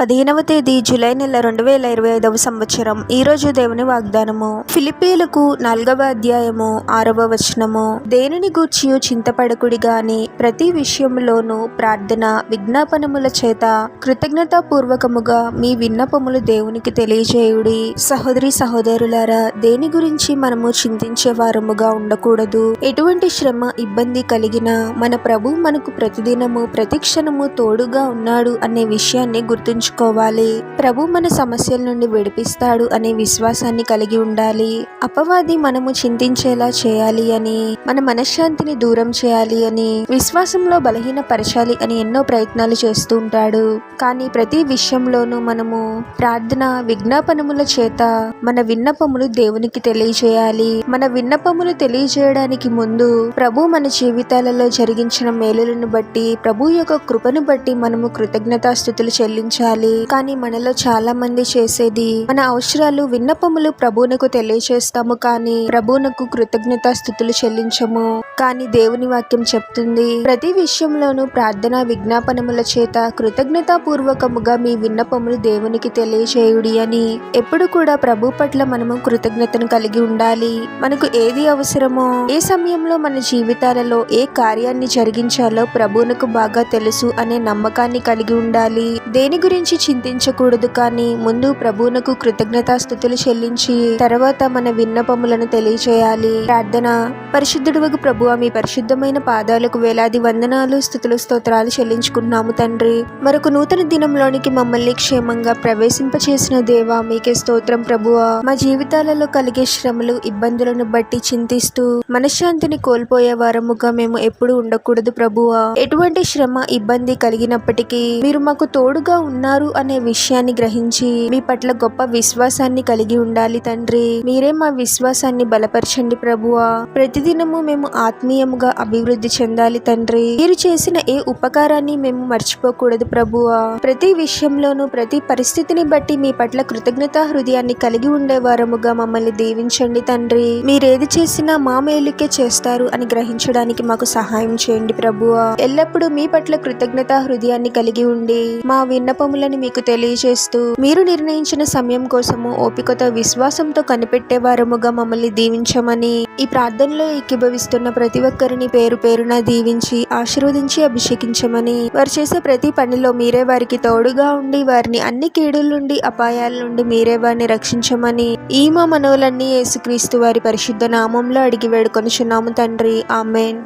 పదిహేనవ తేదీ జూలై నెల రెండు వేల ఇరవై ఐదవ సంవత్సరం. ఈరోజు దేవుని వాగ్దానము. ఫిలిపీలకు నాలుగవ అధ్యాయము ఆరవ వచనము. దేనిని గూర్చి చింతపడకుడి గాని ప్రతి విషయంలోనూ ప్రార్థన విజ్ఞాపనముల చేత కృతజ్ఞతాపూర్వకముగా మీ విన్నపములు దేవునికి తెలియజేయుడి. సహోదరి సహోదరులారా దేని గురించి మనము చింతించే వారముగా ఉండకూడదు. ఎటువంటి శ్రమ ఇబ్బంది కలిగినా మన ప్రభు మనకు ప్రతిదినము ప్రతిక్షణము తోడుగా ఉన్నాడు అనే విషయాన్ని ఉంచుకోవాలి ప్రభు మన సమస్యల నుండి విడిపిస్తాడు అనే విశ్వాసాన్ని కలిగి ఉండాలి. అపవాది మనము చింతించేలా చేయాలి అని మన మనశ్శాంతిని దూరం చేయాలి అని విశ్వాసంలో బలహీనపరచాలి అని ఎన్నో ప్రయత్నాలు చేస్తూ ఉంటాడు. కానీ ప్రతి విషయంలోనూ మనము ప్రార్థన విజ్ఞాపనముల చేత మన విన్నపములు దేవునికి తెలియజేయాలి. మన విన్నపములు తెలియజేయడానికి ముందు ప్రభు మన జీవితాలలో జరిగించిన మేలులను బట్టి ప్రభు యొక్క కృపను బట్టి మనము కృతజ్ఞతాస్థుతులు చెల్లించాలి. కానీ మనలో చాలా మంది చేసేది మన అవసరాలు విన్నపములు ప్రభువునకు తెలియజేస్తాము కానీ ప్రభువునకు కృతజ్ఞతాస్థుతులు చెల్లించము. కానీ దేవుని వాక్యం చెప్తుంది ప్రతి విషయంలోనూ ప్రార్థన విజ్ఞాపనముల చేత కృతజ్ఞతాపూర్వకముగా మీ విన్నపములు దేవునికి తెలియజేయుడి అని. ఎప్పుడు కూడా ప్రభు పట్ల మనము కృతజ్ఞతను కలిగి ఉండాలి. మనకు ఏది అవసరమో ఏ సమయంలో మన జీవితాలలో ఏ కార్యాన్ని జరిగించాలో ప్రభువునకు బాగా తెలుసు అనే నమ్మకాన్ని కలిగి ఉండాలి. దేని గురించి చింతించకూడదు కానీ ముందు ప్రభువునకు కృతజ్ఞతాస్థుతులు చెల్లించి తర్వాత మన విన్నపములను తెలియచేయాలి. ప్రార్థన. పరిశుద్ధుడువకు ప్రభు మీ పరిశుద్ధమైన పాదాలకు వేలాది వందనాలు స్థుతులు స్తోత్రాలు చెల్లించుకుంటున్నాము తండ్రి. మరొక నూతన దినంలోనికి మమ్మల్ని క్షేమంగా ప్రవేశింపచేసిన దేవా మీకే స్తోత్రం ప్రభువా. మా జీవితాలలో కలిగే శ్రమలు ఇబ్బందులను బట్టి చింతిస్తూ మనశ్శాంతిని కోల్పోయే వారముగా మేము ఎప్పుడు ఉండకూడదు ప్రభువా. ఎటువంటి శ్రమ ఇబ్బంది కలిగినప్పటికీ మీరు మాకు తోడుగా ఉన్నారు అనే విషయాన్ని గ్రహించి మీ పట్ల గొప్ప విశ్వాసాన్ని కలిగి ఉండాలి తండ్రి. మీరే మా విశ్వాసాన్ని బలపరచండి ప్రభువా. ప్రతిదినము మేము ఆత్మీయముగా అభివృద్ధి చెందాలి తండ్రి. మీరు చేసిన ఏ ఉపకారాన్ని మేము మర్చిపోకూడదు ప్రభువా. ప్రతి విషయంలోనూ ప్రతి పరిస్థితిని బట్టి మీ పట్ల కృతజ్ఞతా హృదయాన్ని కలిగి ఉండే వారముగా మమ్మల్ని దీవించండి తండ్రి. మీరేది చేసినా మా మేలుకే చేస్తారు అని గ్రహించడానికి మాకు సహాయం చేయండి ప్రభువా. ఎల్లప్పుడూ మీ పట్ల కృతజ్ఞతా హృదయాన్ని కలిగి ఉండి మా విన్నపములు విన్నపములను మీకు తెలియజేస్తూ మీరు నిర్ణయించిన సమయం కోసము ఓపికతో విశ్వాసంతో కనిపెట్టే వారముగా మమ్మల్ని దీవించమని ఈ ప్రార్థనలో ఏకీభవిస్తున్న ప్రతి ఒక్కరిని పేరు పేరున దీవించి ఆశీర్వదించి అభిషేకించమని వారు చేసే ప్రతి పనిలో మీరే వారికి తోడుగా ఉండి వారిని అన్ని కీడుల నుండి అపాయాల నుండి మీరే వారిని రక్షించమని ఈ మా మనవులన్నీ యేసుక్రీస్తు వారి పరిశుద్ధ నామంలో అడిగి వేడుకొనుచున్నాము తండ్రి. ఆమెన్.